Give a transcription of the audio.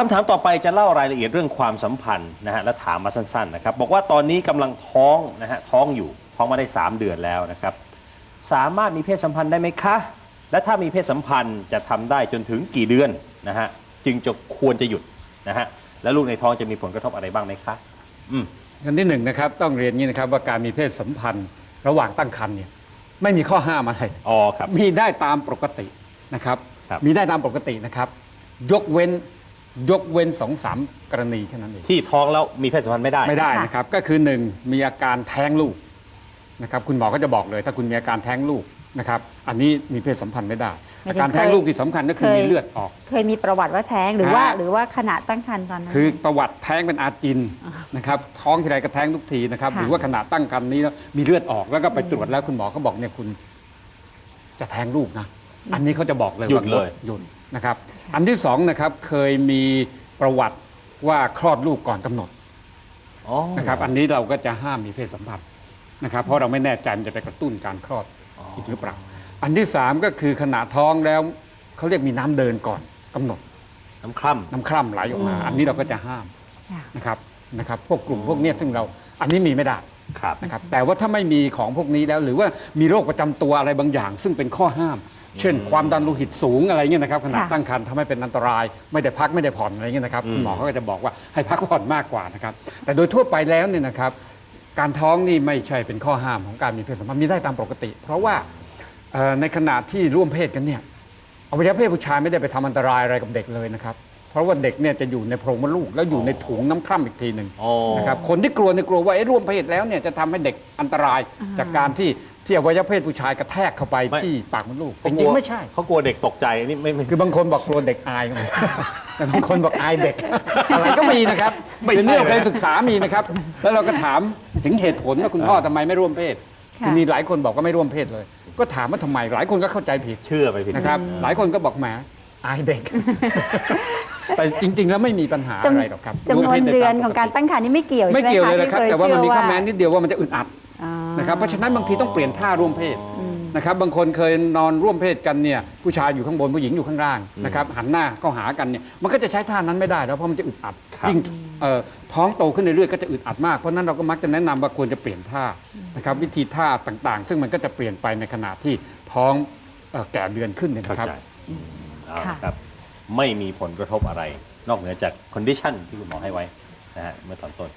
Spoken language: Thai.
คำถามต่อไปจะเล่ารายละเอียดเรื่องความสัมพันธ์นะฮะและถามมาสั้นๆนะครับบอกว่าตอนนี้กำลังท้องนะฮะท้องอยู่ท้องมาได้ 3 เดือนแล้วนะครับสามารถมีเพศสัมพันธ์ได้ไหมคะ และถ้ามีเพศสัมพันธ์จะทำได้จนถึงกี่เดือนนะฮะจึงจะควรจะหยุดนะฮะแล้วลูกในท้องจะมีผลกระทบอะไรบ้างไหมคะอืม อันที่หนึ่งนะครับต้องเรียนอย่างนี้นะครับว่าการมีเพศสัมพันธ์ระหว่างตั้งครรภ์เนี่ยไม่มีข้อห้ามอะไร อ๋อครับ มีได้ตามปกตินะครับ ครับ มีได้ตามปกตินะครับ ยกเว้น ยกเว้นสองสามกรณีแค่นั้นเอง ที่ท้องแล้วมีเพศสัมพันธ์ไม่ได้ ไม่ได้ค่ะนะครับ ก็คือหนึ่งมีอาการแท้งลูกนะครับคุณหมอก็จะบอกเลย ถ้าคุณมีอาการแท้งลูกนะครับอันนี้มีเพศสัมพันธ์ไม่ได้ไม่อาได้การแท้งเคยลูกที่สำคัญก็คือเคยมีเลือดออก เคยมีประวัติว่าแท้งหรือว่า อ่า หรือว่าขณะตั้งครรภ์ตอนนั้น คือประวัติแท้งเป็นอาจินนะครับท้องทีไรก็แท้งทุกทีนะครับค่ะ หรือว่าขณะตั้งครรภ์นี้แล้วมีเลือดออกแล้วก็ไปตรวจแล้วคุณหมอก็บอกเนี่ยคุณจะแท้งลูกนะ อันนี้เขาจะบอกเลยหยุดว่าเลยหยุดนะครับ อันที่สองนะครับเคยมีประวัติว่าคลอดลูกก่อนกำหนดอ๋อนะครับอันนี้เราก็จะห้ามมีเพศสัมพันธ์นะครับ เพราะเราไม่แน่ใจมันจะไปกระตุ้นการคลอดอีกหรือเปล่า อันที่สามก็คือขณะท้องแล้วเขาเรียกมีน้ำเดินก่อนกำหนด น้ำคร่น้ำคร่ำไหลออกมา อันนี้เราก็จะห้ามค่ะนะครับนะครับพวกกลุ่มพวกเนี้ยซึ่งเราอันนี้มีไม่ได้ำครับนะครับแต่ว่าถ้าไม่มีของพวกนี้แล้ว หรือว่ามีโรคประจำตัวอะไรบางอย่าง ซึ่งเป็นข้อห้าม เช่น ความดันโลหิตสูงอะไรเงี้ยนะครับขณะค่ะตั้งครรภ์ทำให้เป็นอันตราย ไม่ได้พักไม่ได้ผ่อนอะไรเงี้ยนะครับอืมคุณหมอเขาก็จะบอกว่าให้พักผ่อนมากกว่านะครับแต่โดยทั่วไปแล้วเนี่ยนะครับการท้องนี่ไม่ใช่เป็นข้อห้ามของการมีเพศสัมพันธ์มีได้ตามปกติ เพราะว่าเอ่อในขณะที่ร่วมเพศกันเนี่ยอวัยวะเพศผู้ชายไม่ได้ไปทำอันตรายอะไรกับเด็กเลยนะครับ เพราะว่าเด็กเนี่ยจะอยู่ในโพรงมดลูกแล้วอยู่ในถุงน้ำคร่ำอีกทีหนึ่ง อ๋อ นะครับคนที่กลัวเนี่ยกลัวว่าไอ้ร่วมเพศแล้วเนี่ยจะทำให้เด็กอันตรายจากการที่ ที่อวัยวะเพศผู้ชายกระแทกเข้าไปไม่ ที่ปากมดลูกแต่เขาจกลัริวงๆไม่ใช่ เขากลัวเด็กตกใจนี่ไม่ไม่ คือบางคนบอกกลัวเด็กอายก็มี แต่บางคนบอกอายเด็ก อะไรก็มีนะครับไม่ใช่คือเนี่ยเคยศึกษามีนะครับ แล้วเราก็ถามถึงเหตุผลว่าคุณพ่อทำไมไม่ร่วมเพศค่ะ คือมีหลายคนบอกว่าไม่ร่วมเพศเลย ก็ถามว่าทำไมหลายคนก็เข้าใจผิด เชื่อไปผิดนะครับหลายคนก็บอกแหมอายเด็ก แต่จริง ๆ แล้วไม่มีปัญหาจำอะไรหรอกครับจำนวนร่มพศได้เดือนตมปของการตั้งครรภ์นี่ไม่เกี่ยวไม่ใช่ไหมเกี่ยวคะเลยนะครับที่แต่ว่ามันมีเชื่ข้ออแม้นิดเดียวว่ามันจะอึดอัดอ่า นะครับเพราะฉะนั้นบางทีต้องเปลี่ยนท่าร่วมเพศนะครับบางคนเคยนอนร่วมเพศกันเนี่ยผู้ชายอยู่ข้างบนผู้หญิงอยู่ข้างล่างนะครับหันหน้าเข้าหากันเนี่ยมันก็จะใช้ท่านั้นไม่ได้แล้วเพราะมันจะอึดอัดครับยิ่งเอ่อท้องโตขึ้นเรื่อยๆก็จะอึดอัดมากเพราะฉะนั้นเราก็มักจะแนะนำว่าควรจะเปลี่ยนท่านะครับวิธีท่าต่างๆ ซึ่งมันก็จะเปลี่ยนไปในขณะที่ท้องเอ่อแก่เดือนขึ้นเนี่ยเข้านะครับใจเอาค่ะละครับไม่มีผลกระทบอะไร นอกเหนือจากคอนดิชันที่คุณหมอให้ไว้นะฮะเมื่อตอนต้น